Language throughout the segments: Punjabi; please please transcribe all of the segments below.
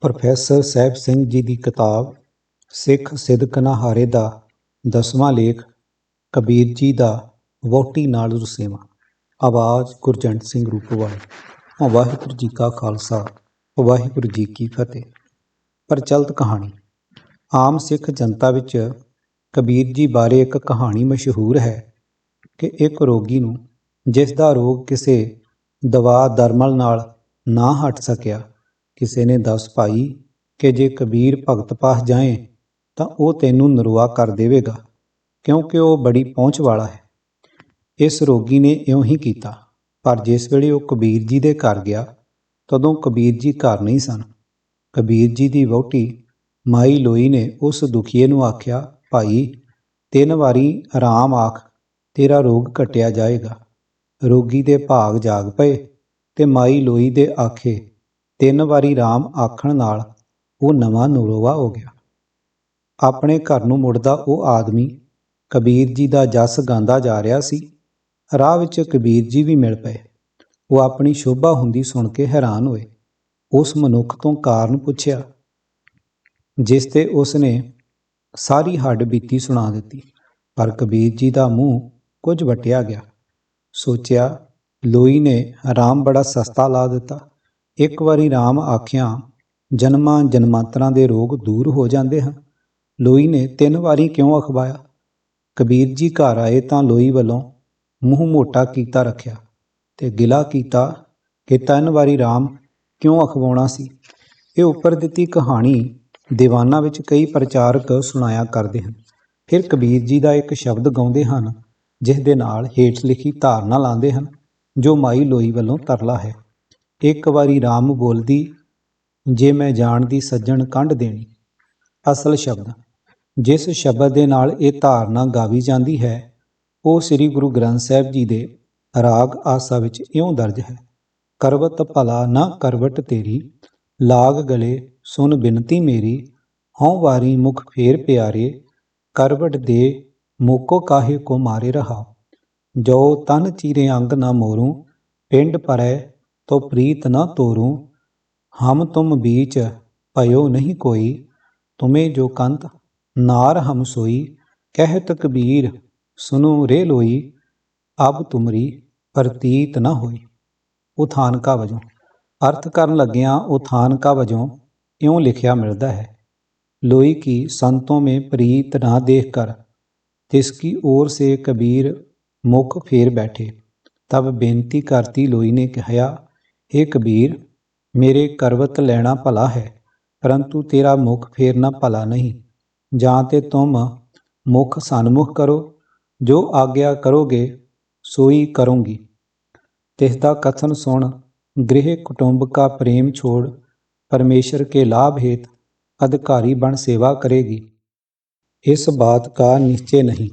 ਪ੍ਰੋਫੈਸਰ ਸਾਹਿਬ ਸਿੰਘ ਜੀ ਦੀ ਕਿਤਾਬ ਸਿੱਖ ਸਿਦਕ ਨਾਹਾਰੇ ਦਾ ਦਸਵਾਂ ਲੇਖ ਕਬੀਰ ਜੀ ਦਾ ਵਹੁਟੀ ਨਾਲ ਰੁਸੇਵਾਂ। ਆਵਾਜ਼ ਗੁਰਜੰਟ ਸਿੰਘ ਰੂਪਵਾਲ। ਵਾਹਿਗੁਰੂ ਜੀ ਕਾ ਖਾਲਸਾ, ਵਾਹਿਗੁਰੂ ਜੀ ਕੀ ਫਤਿਹ। ਪ੍ਰਚਲਿਤ ਕਹਾਣੀ। ਆਮ ਸਿੱਖ ਜਨਤਾ ਵਿੱਚ ਕਬੀਰ ਜੀ ਬਾਰੇ ਇੱਕ ਕਹਾਣੀ ਮਸ਼ਹੂਰ ਹੈ ਕਿ ਇੱਕ ਰੋਗੀ ਨੂੰ ਜਿਸ ਦਾ ਰੋਗ ਕਿਸੇ ਦਵਾ ਦਰਮਲ ਨਾਲ ਨਾ ਹਟ ਸਕਿਆ ਕਿਸੇ ਨੇ ਦੱਸ ਭਾਈ ਕਿ ਜੇ ਕਬੀਰ ਭਗਤ ਪਾਸ ਜਾਏ, ਤਾਂ ਉਹ ਤੈਨੂੰ ਨਰਵਾ ਕਰ ਦੇਵੇਗਾ, ਕਿਉਂਕਿ ਉਹ ਬੜੀ ਪਹੁੰਚ ਵਾਲਾ ਹੈ। ਇਸ ਰੋਗੀ ਨੇ ਇਉਂ ਹੀ ਕੀਤਾ, ਪਰ ਜਿਸ ਵੇਲੇ ਉਹ ਕਬੀਰ ਜੀ ਦੇ ਘਰ ਗਿਆ, ਤਦੋਂ ਕਬੀਰ ਜੀ ਘਰ ਨਹੀਂ ਸਨ। ਕਬੀਰ ਜੀ ਦੀ ਵਹੁਟੀ ਮਾਈ ਲੋਈ ਨੇ ਉਸ ਦੁਖੀਏ ਨੂੰ ਆਖਿਆ, ਭਾਈ, ਤਿੰਨ ਵਾਰੀ ਆਰਾਮ ਆਖ, ਤੇਰਾ ਰੋਗ ਘਟਿਆ ਜਾਏਗਾ। ਰੋਗੀ ਦੇ ਭਾਗ ਜਾਗ ਪਏ ਤੇ ਮਾਈ ਲੋਈ ਦੇ ਆਖੇ ਤਿੰਨ ਵਾਰੀ ਰਾਮ ਆਖਣ ਨਾਲ ਉਹ ਨਵਾਂ ਨੂਰੋਵਾ ਹੋ ਗਿਆ। ਆਪਣੇ ਘਰ ਨੂੰ ਮੁੜਦਾ ਉਹ ਆਦਮੀ ਕਬੀਰ ਜੀ ਦਾ ਜਸ ਗਾਉਂਦਾ ਜਾ ਰਿਹਾ ਸੀ। ਰਾਹ ਵਿੱਚ ਕਬੀਰ ਜੀ ਵੀ ਮਿਲ ਪਏ। ਉਹ ਆਪਣੀ ਸ਼ੋਭਾ ਹੁੰਦੀ ਸੁਣ ਕੇ ਹੈਰਾਨ ਹੋਏ। ਉਸ ਮਨੁੱਖ ਤੋਂ ਕਾਰਨ ਪੁੱਛਿਆ, ਜਿਸ ਤੇ ਉਸ ਨੇ ਸਾਰੀ ਹੱਡ ਬੀਤੀ ਸੁਣਾ ਦਿੱਤੀ, ਪਰ ਕਬੀਰ ਜੀ ਦਾ ਮੂੰਹ ਕੁਝ ਵਟਿਆ ਗਿਆ। ਸੋਚਿਆ, ਲੋਈ ਨੇ ਰਾਮ ਬੜਾ ਸਸਤਾ ਲਾ ਦਿੱਤਾ। ਇੱਕ ਵਾਰੀ ਰਾਮ ਆਖਿਆ, ਜਨਮਾਂ ਜਨਮਾਂਤਰਾਂ ਦੇ ਰੋਗ ਦੂਰ ਹੋ ਜਾਂਦੇ ਹਨ। ਲੋਈ ਨੇ ਤਿੰਨ ਵਾਰੀ ਕਿਉਂ ਅਖਵਾਇਆ? ਕਬੀਰ ਜੀ ਘਰ ਆਏ ਤਾਂ ਲੋਈ ਵੱਲੋਂ ਮੂੰਹ ਮੋਟਾ ਕੀਤਾ ਰੱਖਿਆ ਤੇ ਗਿਲਾ ਕੀਤਾ ਕਿ ਤਿੰਨ ਵਾਰੀ ਰਾਮ ਕਿਉਂ ਅਖਵਾਉਣਾ ਸੀ? ਇਹ ਉੱਪਰ ਦਿੱਤੀ ਕਹਾਣੀ ਦੀਵਾਨਾਂ ਵਿੱਚ ਕਈ ਪ੍ਰਚਾਰਕ ਸੁਣਾਇਆ ਕਰਦੇ ਹਨ। ਫਿਰ ਕਬੀਰ ਜੀ ਦਾ ਇੱਕ ਸ਼ਬਦ ਗਾਉਂਦੇ ਹਨ, ਜਿਸ ਦੇ ਨਾਲ ਹੇਠ ਲਿਖੀ ਧਾਰਨਾ ਲਾਉਂਦੇ ਹਨ, ਜੋ ਮਾਈ ਲੋਈ ਵੱਲੋਂ ਤਰਲਾ ਹੈ। ਇੱਕ ਵਾਰੀ ਰਾਮ ਬੋਲਦੀ, ਜੇ ਮੈਂ ਜਾਣਦੀ ਸੱਜਣ ਕੰਢ ਦੇਣੀ। ਅਸਲ ਸ਼ਬਦ, ਜਿਸ ਸ਼ਬਦ ਦੇ ਨਾਲ ਇਹ ਧਾਰਨਾ ਗਾਵੀ ਜਾਂਦੀ ਹੈ, ਉਹ ਸ੍ਰੀ ਗੁਰੂ ਗ੍ਰੰਥ ਸਾਹਿਬ ਜੀ ਦੇ ਰਾਗ ਆਸਾ ਵਿੱਚ ਇਉਂ ਦਰਜ ਹੈ, ਕਰਵਤ ਭਲਾ ਨਾ ਕਰਵਟ ਤੇਰੀ, ਲਾਗ ਗਲੇ ਸੁਨ ਬਿਨਤੀ ਮੇਰੀ, ਹਉ ਵਾਰੀ ਮੁਖ ਫੇਰ ਪਿਆਰੇ, ਕਰਵਟ ਦੇ ਮੋਕੋ ਕਾਹੇ ਕੋ ਮਾਰੇ ਰਹਾ ਜੋ ਤਨ ਚੀਰੇ ਅੰਗ ਨਾ ਮੋਰੂ, ਪਿੰਡ ਪਰੈ ਤੋ ਪ੍ਰੀਤ ਨਾ ਤੋਰੂ ਹਮ ਤੁਮ बीच पयो नहीं कोई तुम्हें जो कंत नार हम सोई कहत कबीर सुनो रे लोई ਅਬ ਤੁਮਰੀ ਪ੍ਰਤੀਤ ਨਾ ਹੋਈ ਉਥਾਨਕਾ ਵਜੋਂ ਅਰਥ ਕਰਨ ਲੱਗਿਆਂ ਉਥਾਨਕਾ ਵਜੋਂ ਇਉਂ ਲਿਖਿਆ ਮਿਲਦਾ ਹੈ ਲੋਈ ਕੀ ਸੰਤੋं में प्रीत ना देखकर तिसकी ओर से कबीर मुख फेर बैठे तब बेनती करती लोई ने कहा हे कबीर ਮੇਰੇ ਕਰਵਤ ਲੈਣਾ ਭਲਾ ਹੈ ਪਰੰਤੂ ਤੇਰਾ ਮੁਖ ਫੇਰਨਾ ਭਲਾ ਨਹੀਂ ਜਾਂ ਤੇ ਤੁਮ ਮੁਖ ਸਨਮੁਖ ਕਰੋ ਜੋ ਆਗਿਆ ਕਰੋਗੇ ਸੋਈ ਕਰੂੰਗੀ ਤਿਸ ਦਾ ਕਥਨ ਸੁਣ ਗ੍ਰਹਿ ਕੁਟੁੰਬ ਕਾ ਪ੍ਰੇਮ ਛੋੜ ਪਰਮੇਸ਼ਰ ਕੇ ਲਾਭ हेत ਅਧਿਕਾਰੀ ਬਣ ਸੇਵਾ ਕਰੇਗੀ ਇਸ ਬਾਤ ਕਾ ਨਿਸ਼ਚੈ ਨਹੀਂ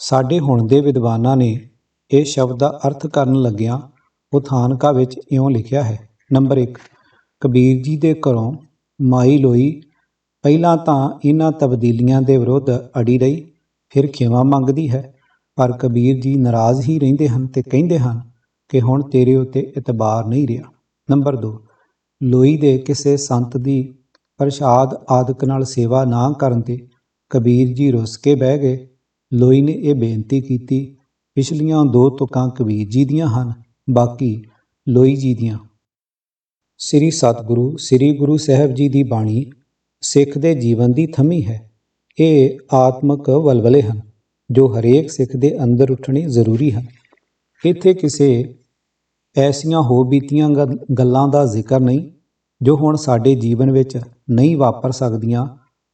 ਸਾਡੇ ਹੁਣ ਦੇ ਵਿਦਵਾਨਾਂ ਨੇ ਇਹ ਸ਼ਬਦ ਦਾ ਅਰਥ ਕਰਨ ਲੱਗਿਆਂ ਉਥਾਨਕਾ ਵਿੱਚ ਇਉਂ ਲਿਖਿਆ ਹੈ, ਨੰਬਰ 1 ਕਬੀਰ ਜੀ ਦੇ ਘਰੋਂ ਮਾਈ ਲੋਈ, ਪਹਿਲਾਂ ਤਾਂ ਇਹਨਾਂ ਤਬਦੀਲੀਆਂ ਦੇ ਵਿਰੁੱਧ ਅੜੀ ਰਹੀ, ਫਿਰ ਖਿਮਾ ਮੰਗਦੀ ਹੈ, ਪਰ ਕਬੀਰ ਜੀ ਨਾਰਾਜ਼ ਹੀ ਰਹਿੰਦੇ ਹਨ ਤੇ ਕਹਿੰਦੇ ਹਨ ਕਿ ਹੁਣ ਤੇਰੇ ਉੱਤੇ ਇਤਬਾਰ ਨਹੀਂ ਰਿਹਾ। ਨੰਬਰ 2 ਲੋਈ ਦੇ ਕਿਸੇ ਸੰਤ ਦੀ ਪ੍ਰਸ਼ਾਦ ਆਦਿਕ ਨਾਲ ਸੇਵਾ ਨਾ ਕਰਨ ਤੇ ਕਬੀਰ ਜੀ ਰੁੱਸ ਕੇ ਬਹਿ ਗਏ। ਲੋਈ ਨੇ ਇਹ ਬੇਨਤੀ ਕੀਤੀ, ਪਿਛਲੀਆਂ ਦੋ ਤੁਕਾਂ ਕਬੀਰ ਜੀ ਦੀਆਂ ਹਨ ਬਾਕੀ ਲੋਈ ਜੀ ਦੀਆਂ। ਸ੍ਰੀ ਸਤਿਗੁਰੂ, ਸ੍ਰੀ ਗੁਰੂ ਸਾਹਿਬ ਜੀ ਦੀ ਬਾਣੀ ਸਿੱਖ ਦੇ ਜੀਵਨ ਦੀ ਥਮੀ ਹੈ। ਇਹ ਆਤਮਕ ਵਲਵਲੇ ਹਨ, ਜੋ ਹਰੇਕ ਸਿੱਖ ਦੇ ਅੰਦਰ ਉੱਠਣੇ ਜ਼ਰੂਰੀ ਹਨ। ਇੱਥੇ ਕਿਸੇ ਐਸੀਆਂ ਹੋ ਬੀਤੀਆਂ ਗੱਲਾਂ ਦਾ ਜ਼ਿਕਰ ਨਹੀਂ, ਜੋ ਹੁਣ ਸਾਡੇ ਜੀਵਨ ਵਿੱਚ ਨਹੀਂ ਵਾਪਰ ਸਕਦੀਆਂ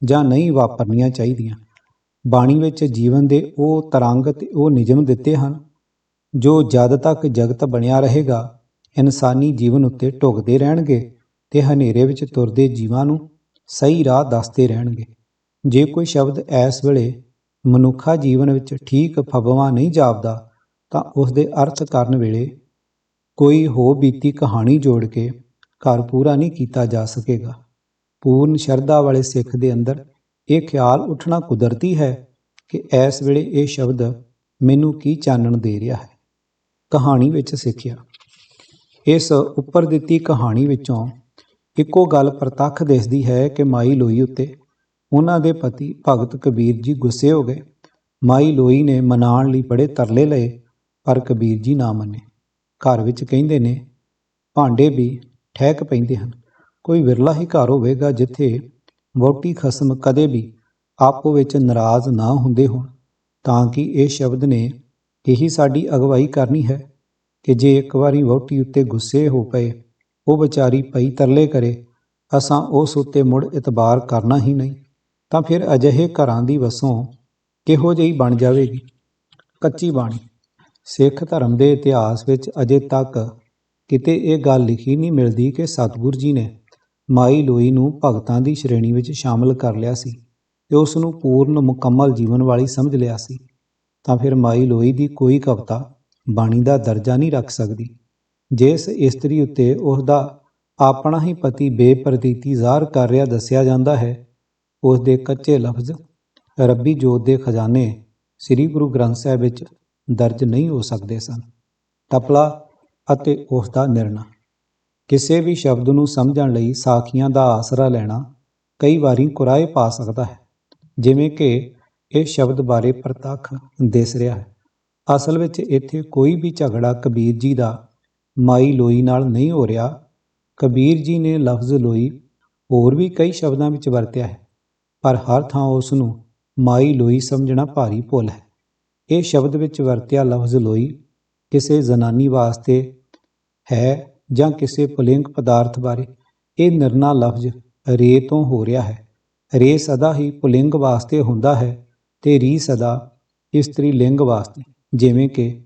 ਜਾਂ ਨਹੀਂ ਵਾਪਰਨੀਆਂ ਚਾਹੀਦੀਆਂ। ਬਾਣੀ ਵਿੱਚ ਜੀਵਨ ਦੇ ਉਹ ਤਰੰਗ ਤੇ ਉਹ ਨਿਯਮ ਦਿੱਤੇ ਹਨ ਜੋ ਜਦ ਤੱਕ ਜਗਤ ਬਣਿਆ ਰਹੇਗਾ, ਇਨਸਾਨੀ ਜੀਵਨ ਉੱਤੇ ਢੁਕਦੇ ਰਹਿਣਗੇ ਤੇ ਹਨੇਰੇ ਵਿੱਚ ਤੁਰਦੇ ਜੀਵਾਂ ਨੂੰ ਸਹੀ ਰਾਹ ਦੱਸਦੇ ਰਹਿਣਗੇ। ਜੇ ਕੋਈ ਸ਼ਬਦ ਇਸ ਵੇਲੇ ਮਨੁੱਖਾ ਜੀਵਨ ਵਿੱਚ ਠੀਕ ਫਬਵਾ ਨਹੀਂ ਜਾਪਦਾ, ਤਾਂ ਉਸ ਦੇ ਅਰਥ ਕਰਨ ਵੇਲੇ ਕੋਈ ਹੋ ਬੀਤੀ ਕਹਾਣੀ ਜੋੜ ਕੇ ਘਰ ਪੂਰਾ ਨਹੀਂ ਕੀਤਾ ਜਾ ਸਕੇਗਾ। ਪੂਰਨ ਸ਼ਰਧਾ ਵਾਲੇ ਸਿੱਖ ਦੇ ਅੰਦਰ ਇਹ ਖਿਆਲ ਉੱਠਣਾ ਕੁਦਰਤੀ ਹੈ ਕਿ ਇਸ ਵੇਲੇ ਇਹ ਸ਼ਬਦ ਮੈਨੂੰ ਕੀ ਚਾਨਣ ਦੇ ਰਿਹਾ ਹੈ। ਕਹਾਣੀ ਵਿੱਚ ਸਿੱਖਿਆ। ਇਸ ਉੱਪਰ ਦਿੱਤੀ ਕਹਾਣੀ ਵਿੱਚੋਂ ਇੱਕੋ ਗੱਲ ਪ੍ਰਤੱਖ ਦਿਸਦੀ ਹੈ ਕਿ ਮਾਈ ਲੋਈ ਉੱਤੇ ਉਹਨਾਂ ਦੇ ਪਤੀ ਭਗਤ ਕਬੀਰ ਜੀ ਗੁੱਸੇ ਹੋ ਗਏ। ਮਾਈ ਲੋਈ ਨੇ ਮਨਾਉਣ ਲਈ ਬੜੇ ਤਰਲੇ ਲਏ, ਪਰ ਕਬੀਰ ਜੀ ਨਾ ਮੰਨੇ। ਘਰ ਵਿੱਚ ਕਹਿੰਦੇ ਨੇ, ਭਾਂਡੇ ਵੀ ਠਹਿਕ ਪੈਂਦੇ ਹਨ। ਕੋਈ ਵਿਰਲਾ ਹੀ ਘਰ ਹੋਵੇਗਾ ਜਿੱਥੇ ਵੋਟੀ ਖਸਮ ਕਦੇ ਵੀ ਆਪੋ ਵਿੱਚ ਨਾਰਾਜ਼ ਨਾ ਹੁੰਦੇ ਹੋਣ। ਤਾਂ ਕਿ ਇਹ ਸ਼ਬਦ ਨੇ ਇਹੀ ਸਾਡੀ ਅਗਵਾਈ ਕਰਨੀ ਹੈ ਕਿ ਜੇ ਇੱਕ ਵਾਰੀ ਵਹੁਟੀ ਉੱਤੇ ਗੁੱਸੇ ਹੋ ਪਏ, ਉਹ ਵਿਚਾਰੀ ਪਈ ਤਰਲੇ ਕਰੇ, ਅਸਾਂ ਉਸ ਉੱਤੇ ਮੁੜ ਇਤਬਾਰ ਕਰਨਾ ਹੀ ਨਹੀਂ, ਤਾਂ ਫਿਰ ਅਜਿਹੇ ਘਰਾਂ ਦੀ ਵਸੋਂ ਕਿਹੋ ਜਿਹੀ ਬਣ ਜਾਵੇਗੀ? ਕੱਚੀ ਬਾਣੀ, ਸਿੱਖ ਧਰਮ ਦੇ ਇਤਿਹਾਸ ਵਿੱਚ ਅਜੇ ਤੱਕ ਕਿਤੇ ਇਹ ਗੱਲ ਲਿਖੀ ਨਹੀਂ ਮਿਲਦੀ ਕਿ ਸਤਿਗੁਰ ਜੀ ਨੇ ਮਾਈ ਲੋਈ ਨੂੰ ਭਗਤਾਂ ਦੀ ਸ਼੍ਰੇਣੀ ਵਿੱਚ ਸ਼ਾਮਲ ਕਰ ਲਿਆ ਸੀ ਤੇ ਉਸ ਨੂੰ ਪੂਰਨ ਮੁਕੰਮਲ ਜੀਵਨ ਵਾਲੀ ਸਮਝ ਲਿਆ ਸੀ। ਤਾਂ ਫਿਰ ਮਾਈ ਲੋਈ ਦੀ ਕੋਈ ਕਵਿਤਾ ਬਾਣੀ ਦਾ ਦਰਜਾ ਨਹੀਂ ਰੱਖ ਸਕਦੀ। ਜਿਸ ਇਸਤਰੀ ਉੱਤੇ ਉਸ ਦਾ ਆਪਣਾ ਹੀ ਪਤੀ ਬੇਪਰਦੀਤੀ ਜ਼ਾਹਰ ਕਰ ਰਿਹਾ ਦੱਸਿਆ ਜਾਂਦਾ ਹੈ ਉਸ ਦੇ ਕੱਚੇ ਲਫ਼ਜ਼ ਰੱਬੀ ਜੋਤ ਦੇ ਖਜ਼ਾਨੇ ਸ੍ਰੀ ਗੁਰੂ ਗ੍ਰੰਥ ਸਾਹਿਬ ਵਿੱਚ ਦਰਜ ਨਹੀਂ ਹੋ ਸਕਦੇ ਸਨ। ਤਪਲਾ ਅਤੇ ਉਸ ਦਾ ਨਿਰਣਾ। ਕਿਸੇ ਵੀ ਸ਼ਬਦ ਨੂੰ ਸਮਝਣ ਲਈ ਸਾਖੀਆਂ ਦਾ ਆਸਰਾ ਲੈਣਾ ਕਈ ਵਾਰੀ ਕੁਰਾਏ ਪਾ ਸਕਦਾ ਹੈ, ਜਿਵੇਂ ਕਿ ਇਹ ਸ਼ਬਦ ਬਾਰੇ ਪ੍ਰਤੱਖ ਦਿਸ ਰਿਹਾ ਹੈ। ਅਸਲ ਵਿੱਚ ਇੱਥੇ ਕੋਈ ਵੀ ਝਗੜਾ ਕਬੀਰ ਜੀ ਦਾ ਮਾਈ ਲੋਈ ਨਾਲ ਨਹੀਂ ਹੋ ਰਿਹਾ। ਕਬੀਰ ਜੀ ਨੇ ਲਫ਼ਜ਼ ਲੋਈ ਹੋਰ ਵੀ ਕਈ ਸ਼ਬਦਾਂ ਵਿੱਚ ਵਰਤਿਆ ਹੈ, ਪਰ ਹਰ ਥਾਂ ਉਸ ਨੂੰ ਮਾਈ ਲੋਈ ਸਮਝਣਾ ਭਾਰੀ ਭੁੱਲ ਹੈ। ਇਹ ਸ਼ਬਦ ਵਿੱਚ ਵਰਤਿਆ ਲਫ਼ਜ਼ ਲੋਈ ਕਿਸੇ ਜ਼ਨਾਨੀ ਵਾਸਤੇ ਹੈ ਜਾਂ ਕਿਸੇ ਪੁਲਿੰਗ ਪਦਾਰਥ ਬਾਰੇ। ਇਹ ਨਿਰਣਾ ਲਫ਼ਜ਼ ਰੇ ਤੋਂ ਹੋ ਰਿਹਾ ਹੈ। ਰੇ ਸਦਾ ਹੀ ਪੁਲਿੰਗ ਵਾਸਤੇ ਹੁੰਦਾ ਹੈ। ਤੇ ਰੀ ਸਦਾ ਇਸਤਰੀ ਲਿੰਗ ਵਾਸਤੇ, ਜਿਵੇਂ ਕਿ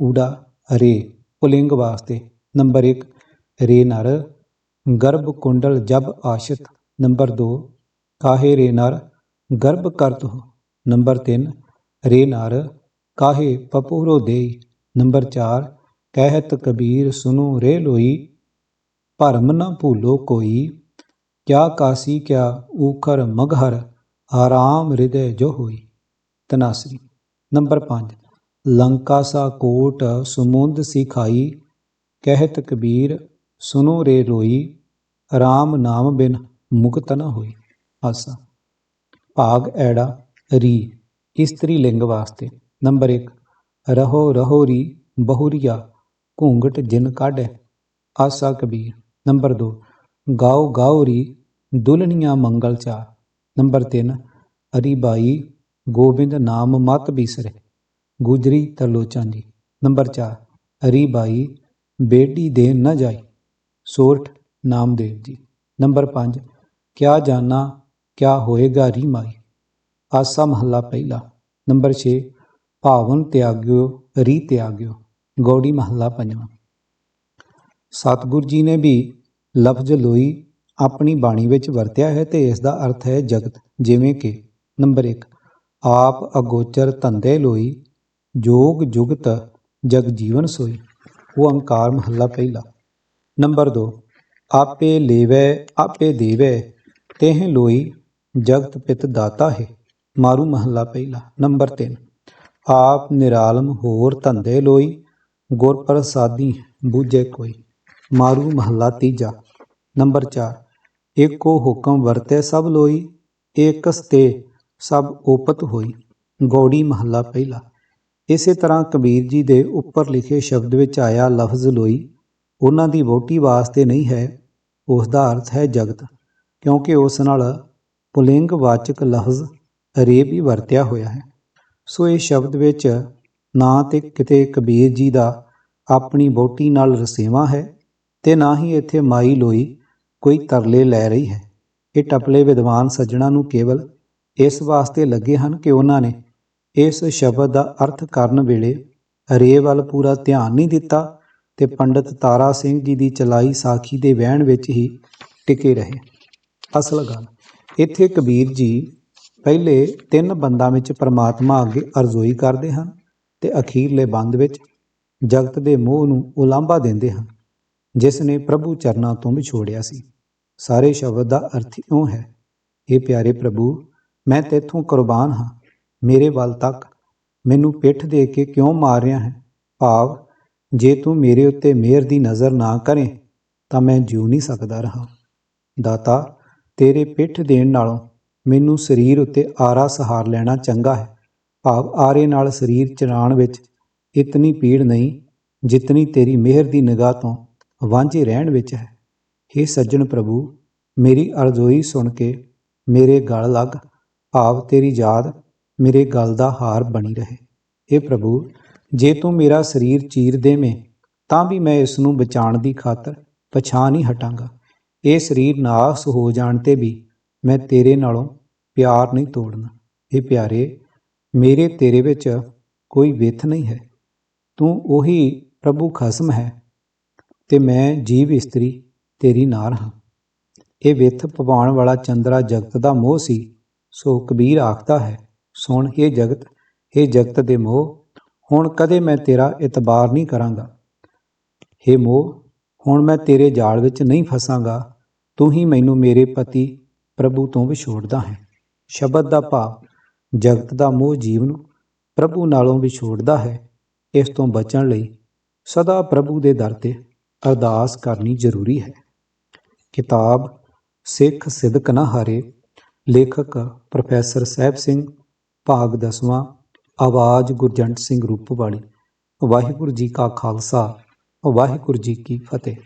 ਊੜਾ ਰੇ ਪੁਲਿੰਗ ਵਾਸਤੇ। ਨੰਬਰ 1 ਰੇ ਨਰ, ਗਰਭ ਕੁੰਡਲ ਜਬ ਆਸ਼ਿਤ। ਨੰਬਰ 2 ਕਾਹੇ ਰੇ ਨਰ, ਗਰਭ ਕਰਤ ਹੋ। ਨੰਬਰ 3 ਰੇ ਨਰ, ਕਾਹੇ ਪਪੂਰੋ ਦੇਈ। ਨੰਬਰ 4 ਕਹਿਤ ਕਬੀਰ ਸੁਨੋ ਰੇ ਲੋਈ। ਭਰਮ ਨਾ ਭੂਲੋ ਕੋਈ। ਕਿਆ ਕਾਸੀ ਕਿਆ ਊਖਰ ਮਗਹਰ। ਆਰਾਮ ਹਿਰਦੈ ਜੋ ਹੋਈ। ਤਨਾਸਰੀ। ਨੰਬਰ 5 ਲੰਕਾ ਸਾ ਕੋਟ ਸਮੁੰਦ ਸਿਖਾਈ, ਕਹਿਤ ਕਬੀਰ ਸੁਨੋ ਰੇ ਰੋਈ, ਰਾਮ ਨਾਮ ਬਿਨ ਮੁਕਤ ਨ ਹੋਈ। ਆਸਾ। ਭਾਗ ਐੜਾ, ਰੀ। ਇਸਤਰੀ ਲਿੰਗ ਵਾਸਤੇ। ਨੰਬਰ 1 ਰਹੋ ਰਹੋ ਰੀ ਬਹੁਰੀਆ ਘੂੰਗਟ ਜਿਨ ਕਾਢੈ। ਆਸਾ ਕਬੀਰ। ਨੰਬਰ 2 ਗਾਓ ਗਾਓ ਰੀ ਦੁਲਨੀਆਂ ਮੰਗਲ ਚਾਰ। ਨੰਬਰ 3 ਅਰੀਬਾਈ ਗੋਬਿੰਦ ਨਾਮ ਮਤ ਬਿਸਰੇ, ਗੁਜਰੀ ਤਰਲੋਚਨ ਜੀ। ਨੰਬਰ 4 ਅਰੀ ਬਾਈ, ਬੇਟੀ ਦੇ ਨਾ ਜਾਈ, ਸੋਰਠ ਨਾਮਦੇਵ ਜੀ। ਨੰਬਰ 5 ਕਿਆ ਜਾਨਾ, ਕਿਆ ਹੋਏਗਾ ਰੀ ਮਾਈ, ਆਸਾ ਮਹੱਲਾ ਪਹਿਲਾ। ਨੰਬਰ 6 ਭਾਵਨ ਤਿਆਗਿਓ, ਰੀ ਤਿਆਗਿਓ, ਗੌੜੀ ਮਹੱਲਾ ਪੰਜਵਾਂ। ਸਤਿਗੁਰ ਜੀ ਨੇ ਵੀ ਲਫ਼ਜ਼ ਲੋਈ ਆਪਣੀ ਬਾਣੀ ਵਿੱਚ ਵਰਤਿਆ ਹੈ ਤੇ ਇਸ ਦਾ ਅਰਥ ਹੈ ਜਗਤ। ਜਿਵੇਂ ਕਿ ਨੰਬਰ 1 ਆਪ ਅਗੋਚਰ ਧੰਦੇ ਲੋਈ, ਜੋਗ ਜੁਗਤ ਜਗ ਜੀਵਨ ਸੋਈ। ਓੰਕਾਰ ਮਹੱਲਾ ਪਹਿਲਾ। ਨੰਬਰ 2 ਆਪੇ ਲੇਵੈ, ਆਪੇ ਦੇਵੈ, ਤੇਹ ਲੋਈ, ਜਗਤ ਪਿਤ ਦਾਤਾ ਹੈ। ਮਾਰੂ ਮਹੱਲਾ ਪਹਿਲਾ। ਨੰਬਰ 3 ਆਪ ਨਿਰਾਲਮ ਹੋਰ ਧੰਦੇ ਲੋਈ, ਗੁਰ ਪ੍ਰਸਾਦੀ ਬੂਝੇ ਕੋਈ। ਮਾਰੂ ਮਹੱਲਾ ਤੀਜਾ। ਨੰਬਰ 4 ਏਕੋ ਹੁਕਮ ਵਰਤੇ ਸਭ ਲੋਈ, ਏਕਸ ਤੇ ਸਭ ਓਪਤ ਹੋਈ। ਗੌੜੀ ਮਹੱਲਾ ਪਹਿਲਾ। ਇਸੇ ਤਰ੍ਹਾਂ ਕਬੀਰ ਜੀ ਦੇ ਉੱਪਰ ਲਿਖੇ ਸ਼ਬਦ ਵਿੱਚ ਆਇਆ ਲਫ਼ਜ਼ ਲੋਈ, ਉਹਨਾਂ ਦੀ ਵੋਟੀ ਵਾਸਤੇ ਨਹੀਂ ਹੈ ਉਸ ਦਾ ਅਰਥ ਹੈ ਜਗਤ, ਕਿਉਂਕਿ ਉਸ ਨਾਲ ਪੁਲਿੰਗ ਵਾਚਕ ਲਫ਼ਜ਼ ਰੇ ਵੀ ਵਰਤਿਆ ਹੋਇਆ ਹੈ। ਸੋ ਇਹ ਸ਼ਬਦ ਵਿੱਚ ਨਾ ਤੇ ਕਿਤੇ ਕਬੀਰ ਜੀ ਦਾ ਆਪਣੀ ਵੋਟੀ ਨਾਲ ਰਸੇਵਾ ਹੈ ਤੇ ਨਾ ਹੀ ਇੱਥੇ ਮਾਈ ਲੋਈ ਕੋਈ ਤਰਲੇ ਲੈ ਰਹੀ ਹੈ। ਇਹ ਟਪਲੇ ਵਿਦਵਾਨ ਸੱਜਣਾ ਨੂੰ ਕੇਵਲ ਇਸ ਵਾਸਤੇ ਲੱਗੇ ਹਨ ਕਿ ਉਹਨਾਂ ਨੇ ਇਸ ਸ਼ਬਦ ਦਾ ਅਰਥ ਕਰਨ ਵੇਲੇ ਰੇ ਵੱਲ ਪੂਰਾ ਧਿਆਨ ਨਹੀਂ ਦਿੱਤਾ ਤੇ ਪੰਡਤ ਤਾਰਾ ਸਿੰਘ ਜੀ ਦੀ ਚਲਾਈ ਸਾਖੀ ਦੇ ਵਹਿਣ ਵਿੱਚ ਹੀ ਟਿਕੇ ਰਹੇ। ਅਸਲ ਗੱਲ, ਇੱਥੇ ਕਬੀਰ ਜੀ ਪਹਿਲੇ ਤਿੰਨ ਬੰਦਾਂ ਵਿੱਚ ਪਰਮਾਤਮਾ ਅੱਗੇ ਅਰਜ਼ੋਈ ਕਰਦੇ ਹਨ ਤੇ ਅਖੀਰਲੇ ਬੰਦ ਵਿੱਚ ਜਗਤ ਦੇ ਮੋਹ ਨੂੰ ਉਲਾਂਭਾ ਦਿੰਦੇ ਹਨ, ਜਿਸ ਨੇ ਪ੍ਰਭੂ ਚਰਨਾਂ ਤੋਂ ਵਿਛੋੜਿਆ ਸੀ। ਸਾਰੇ ਸ਼ਬਦ ਦਾ ਅਰਥ ਇਉਂ ਹੈ ਇਹ ਪਿਆਰੇ ਪ੍ਰਭੂ, ਮੈਂ ਤੇਥੋਂ ਕੁਰਬਾਨ ਹਾਂ। ਮੇਰੇ ਵੱਲ ਤੱਕ ਮੈਨੂੰ ਪਿੱਠ ਦੇ ਕੇ ਕਿਉਂ ਮਾਰ ਰਿਹਾ ਹੈ? ਭਾਵ, ਜੇ ਤੂੰ ਮੇਰੇ ਉੱਤੇ ਮਿਹਰ ਦੀ ਨਜ਼ਰ ਨਾ ਕਰੇ, ਤਾਂ ਮੈਂ ਜਿਉ ਨਹੀਂ ਸਕਦਾ ਰਹਾ। ਦਾਤਾ, ਤੇਰੇ ਪਿੱਠ ਦੇਣ ਨਾਲੋਂ ਮੈਨੂੰ ਸਰੀਰ ਉੱਤੇ ਆਰਾ ਸਹਾਰ ਲੈਣਾ ਚੰਗਾ ਹੈ। ਭਾਵ, ਆਰੇ ਨਾਲ ਸਰੀਰ ਚਰਾਣ ਵਿੱਚ ਇਤਨੀ ਪੀੜ ਨਹੀਂ, ਜਿਤਨੀ ਤੇਰੀ ਮਿਹਰ ਦੀ ਨਿਗਾਹ ਤੋਂ ਵਾਂਝੇ ਰਹਿਣ ਵਿੱਚ ਹੈ। हे ਸੱਜਣ ਪ੍ਰਭੂ, ਮੇਰੀ ਅਰਜ਼ੋਈ ਸੁਣ ਕੇ ਮੇਰੇ ਗਲ ਲੱਗ ਭਾਵ ਤੇਰੀ ਯਾਦ ਮੇਰੇ ਗਲ ਦਾ ਹਾਰ ਬਣੀ ਰਹੇ। हे ਪ੍ਰਭੂ, ਜੇ ਤੂੰ ਮੇਰਾ ਸਰੀਰ ਚੀਰ ਦੇਵੇਂ, ਤਾਂ ਵੀ ਮੈਂ ਇਸ ਨੂੰ ਬਚਾਉਣ ਦੀ ਖਾਤਰ ਪਛਾਣ ਹੀ ਹਟਾਂਗਾ। ਇਹ ਸਰੀਰ ਨਾਸ ਹੋ ਜਾਣ ਤੇ ਵੀ ਮੈਂ ਤੇਰੇ ਨਾਲੋਂ ਪਿਆਰ ਨਹੀਂ ਤੋੜਨਾ। ਇਹ ਪਿਆਰੇ, ਮੇਰੇ ਤੇਰੇ ਵਿੱਚ ਕੋਈ ਵਿਥ ਨਹੀਂ ਹੈ। ਤੂੰ ਉਹੀ ਪ੍ਰਭੂ ਖਸਮ ਹੈ ਤੇ ਮੈਂ ਜੀਵ ਇਸਤਰੀ ਤੇਰੀ ਨਾਰ ਹਾਂ। ਇਹ ਵਿਥ ਪਵਾਉਣ ਵਾਲਾ ਚੰਦਰਾ ਜਗਤ ਦਾ ਮੋਹ ਸੀ, ਸੋ ਕਬੀਰ ਆਖਦਾ ਹੈ, ਸੁਣ ਇਹ ਜਗਤ ਇਹ ਜਗਤ ਦੇ ਮੋਹ, ਹੁਣ ਕਦੇ ਮੈਂ ਤੇਰਾ ਇਤਬਾਰ ਨਹੀਂ ਕਰਾਂਗਾ। हे ਮੋਹ, ਹੁਣ ਮੈਂ ਤੇਰੇ ਜਾਲ ਵਿੱਚ ਨਹੀਂ ਫਸਾਂਗਾ। ਤੂੰ ਹੀ ਮੈਨੂੰ ਮੇਰੇ ਪਤੀ ਪ੍ਰਭੂ ਤੋਂ ਵਿਛੋੜਦਾ ਹੈ। ਸ਼ਬਦ ਦਾ ਭਾਵ, ਜਗਤ ਦਾ ਮੋਹ ਜੀਵ ਨੂੰ ਪ੍ਰਭੂ ਨਾਲੋਂ ਵਿਛੋੜਦਾ ਹੈ। ਇਸ ਤੋਂ ਬਚਣ ਲਈ ਸਦਾ ਪ੍ਰਭੂ ਦੇ ਦਰ ਤੇ ਅਰਦਾਸ ਕਰਨੀ ਜ਼ਰੂਰੀ ਹੈ। ਕਿਤਾਬ ਸਿੱਖ ਸਿਦਕ ਨਾ ਹਾਰੇ, ਲੇਖਕ ਪ੍ਰੋਫੈਸਰ ਸਾਹਿਬ ਸਿੰਘ, ਭਾਗ ਦਸਵਾਂ, ਆਵਾਜ਼ ਗੁਰਜੰਟ ਸਿੰਘ ਰੂਪ ਵਾਲੀ ਵਾਹਿਗੁਰੂ ਜੀ ਕਾ ਖਾਲਸਾ, ਵਾਹਿਗੁਰੂ ਜੀ ਕੀ ਫਤਿਹ।